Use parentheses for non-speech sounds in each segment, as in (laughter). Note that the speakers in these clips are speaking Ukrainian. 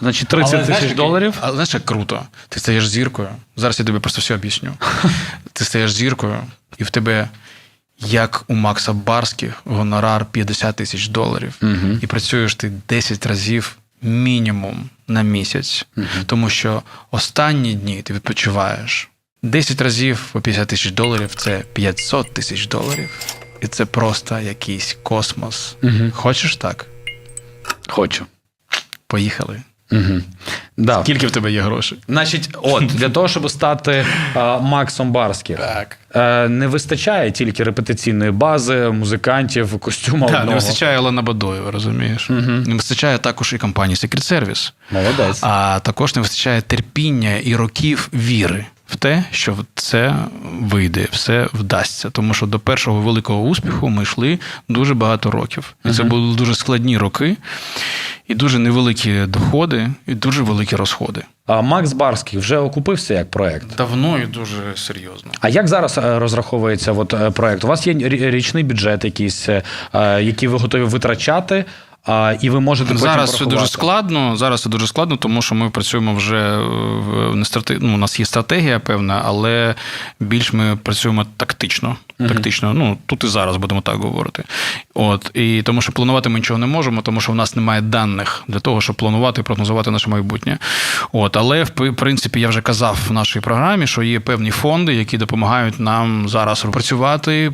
Значить, 30 Але, знаєш, тисяч який- доларів. Але знаєш, як круто. Ти стаєш зіркою. Зараз я тобі просто все об'ясню. (laughs) Ти стаєш зіркою, і в тебе, як у Макса Барських, гонорар 50 тисяч доларів. І працюєш ти 10 разів мінімум на місяць. Тому що останні дні ти відпочиваєш. 10 разів по 50 тисяч доларів це 500 тисяч доларів. І це просто якийсь космос. Хочеш так? Хочу. Поїхали. Угу. Да. Скільки в тебе є грошей? Значить, от для того, щоб стати а, Максом Барським, Так. е, не вистачає тільки репетиційної бази, музикантів, костюма Так, одного. не вистачає Олена Бадоєва, розумієш? Не вистачає також і компанії Secret Service. Молодець. А також не вистачає терпіння і років віри в те, що це вийде, все вдасться. Тому що до першого великого успіху ми йшли дуже багато років. І це були дуже складні роки, і дуже невеликі доходи, і дуже великі розходи. А Макс Барський вже окупився як проект. Давно і дуже серйозно. А як зараз е, розраховується от, е, проект? У вас є річний бюджет якийсь, е, який ви готові витрачати, а, і ви можете потім Зараз це дуже складно. Зараз це дуже складно, тому що ми працюємо вже в не стратег... ну, у нас є стратегія певна, але більш ми працюємо тактично. Тактично, ну тут і зараз будемо так говорити. От і тому, що планувати ми нічого не можемо, тому що в нас немає даних для того, щоб планувати і прогнозувати наше майбутнє. От, але в принципі я вже казав в нашій програмі, що є певні фонди, які допомагають нам зараз працювати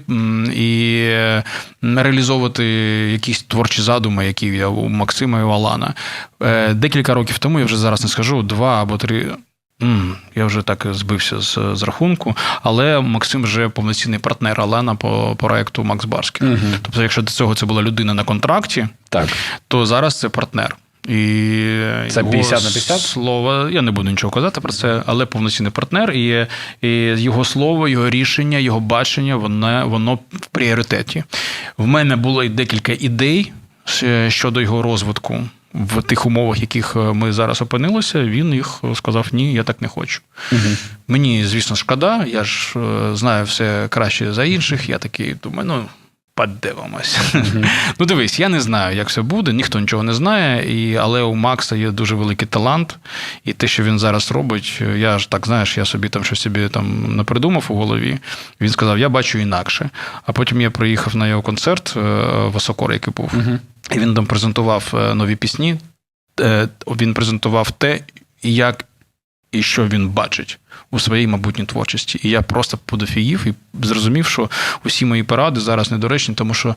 і е, реалізовувати якісь творчі задуми, які є у Максима і у Алана. Е, Декілька років тому, я вже зараз не скажу, два або три. Я вже так збився з, з рахунку, але Максим вже повноцінний партнер Алана по проекту Макс Барський. Тобто, якщо до цього це була людина на контракті, Так. то зараз це партнер. І Це 50 на 50? Слово, я не буду нічого казати про це, але повноцінний партнер, і, і його слово, його рішення, його бачення, воно, воно в пріоритеті. В мене було декілька ідей щодо його розвитку. В тих умовах, яких ми зараз опинилися, він їх сказав: ні, я так не хочу. Мені, звісно, шкода, я ж е, знаю все краще за інших. Я такий думаю, ну. Подивимось. (laughs) ну, дивись, я не знаю, як все буде, ніхто нічого не знає, і, але у Макса є дуже великий талант. І те, що він зараз робить, я ж так знаєш, я собі там щось собі там напридумав у голові. Він сказав, я бачу інакше. А потім я приїхав на його концерт е, в Осокор, який був. І він там презентував е, нові пісні. Е, Він презентував те, як і що він бачить у своїй майбутній творчості. І я просто подофігів і зрозумів, що усі мої поради зараз недоречні, тому що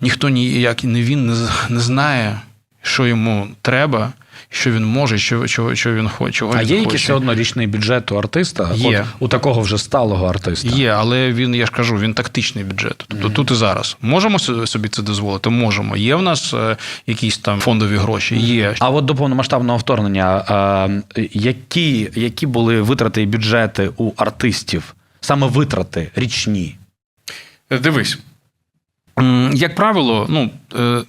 ніхто ніяк не він не знає, що йому треба, що він може, що, що, що він хоче. А він є якийсь все одно річний бюджет у артиста? Є. От, у такого вже сталого артиста. Є, але він, я ж кажу, він тактичний бюджет. Тобто тут і зараз. Можемо собі це дозволити? Можемо. Є в нас е, якісь там фондові гроші? Є. А от до повномасштабного вторгнення, е, які, які були витрати і бюджети у артистів? Саме витрати річні. Дивись. Як правило, ну е,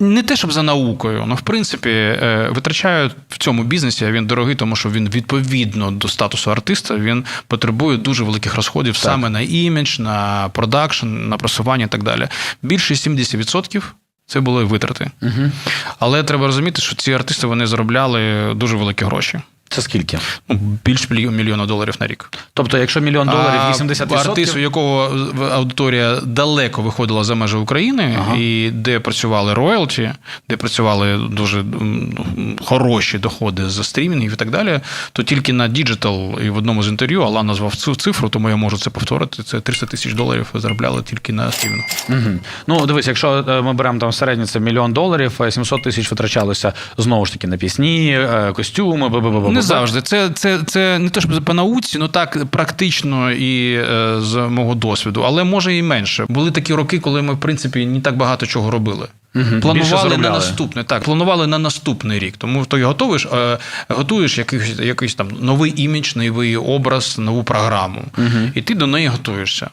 не те, щоб за наукою, але в принципі е, витрачають в цьому бізнесі. а Він дорогий, тому що він відповідно до статусу артиста він потребує дуже великих розходів саме на імідж, на продакшн, на просування і так далі. Більше 70% це були витрати. Угу. Але треба розуміти, що ці артисти вони заробляли дуже великі гроші. Це скільки? Ну, більш мільйона доларів на рік. Тобто, якщо мільйон доларів, А 80%? артист, у якого аудиторія далеко виходила за межі України, Ага. і де працювали роялті, де працювали дуже хороші доходи за стрімінгів і так далі, то тільки на діджитал і в одному з інтерв'ю Алан назвав цю цифру, тому я можу це повторити. Це 300 тисяч доларів заробляли тільки на стрімінгу. Угу. Ну, дивись, якщо е, ми беремо там середньо це мільйон доларів, е, 700 тисяч витрачалося знову ж таки на пісні, е, костюми, бу-бу-бу-бу-бу. Не завжди. Це, це, це не те, щоб по науці, ну так практично і е, з мого досвіду, але може і менше. Були такі роки, коли ми, в принципі, не так багато чого робили. Більше Планували на наступний, так, планували на наступний рік. Тому то й готуєш, е, готуєш якийсь, якийсь там новий імідж, новий образ, нову програму. І ти до неї готуєшся.